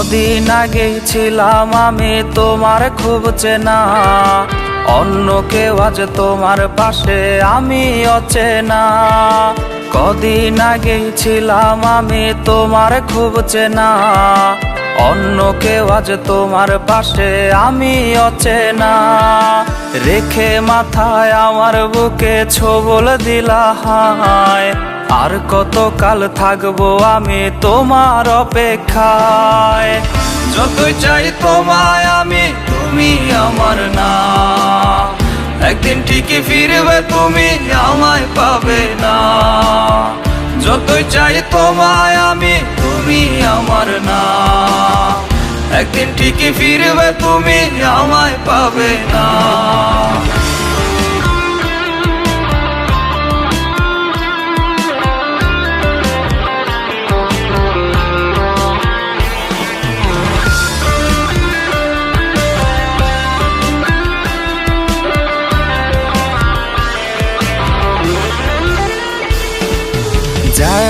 কদিন আগে ছিলাম আমি তোমার খুব চেনা। অন্য কেউ আজ তোমার পাশে, আমি অচেনা। কদিন আগে ছিলাম আমি তোমার খুব চেনা। অন্য কেউ আজ তোমার পাশে, আমি অচেনা। রেখে মাথায় আমার বুকে ছবল দিলা হায় আর কত কাল থাকব আমি তোমার অপেক্ষায়? যতই চাই তোমায় আমি, তুমি আমার না। একদিন ঠিকই ফিরবে, তুমি আমায় পাবে না। যতই চাই তোমায় আমি, তুমি আমার না। একদিন ঠিকই ফিরবে, তুমি আমায় পাবে না।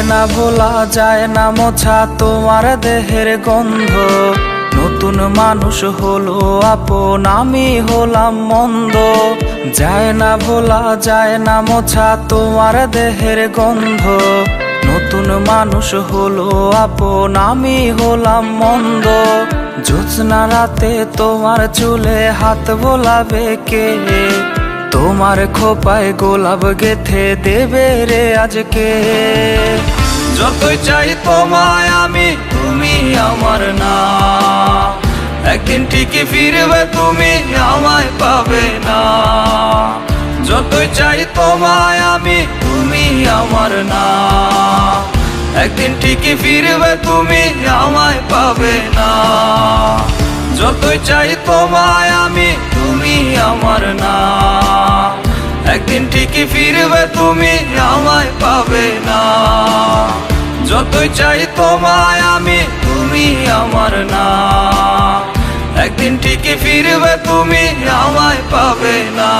না ভোলা যায় না মোছা তোমার দেহের গন্ধ। নতুন মানুষ হলো আপন, আমি হলাম মন্দ। যায় না ভোলা যায় না মোছা তোমার দেহের গন্ধ। নতুন মানুষ হলো আপন, আমি হলাম মন্দ। জ্যোৎস্না রাতে তোমার চুলে হাত বোলাবে কে? তোমার খোপায় গোলাপ গেথে দেবে রে আজকে। যতই চাই তোমায় আমি, তুমি আমার না। একদিন ঠিকই ফিরবে, তুমি আমায় পাবে না। যতই চাই তোমায় আমি, তুমি আমার না। একদিন ঠিকই ফিরবে, তুমি আমায় পাবে না। যতই চাই তোমায় আমি, তুমি আমার না। একদিন ঠিকই ফিরবে, তুমি আমায় পাবে না। যতই চাই তোমায় আমি, তুমি আমার না। একদিন ঠিকই ফিরবে, তুমি আমায় পাবে না।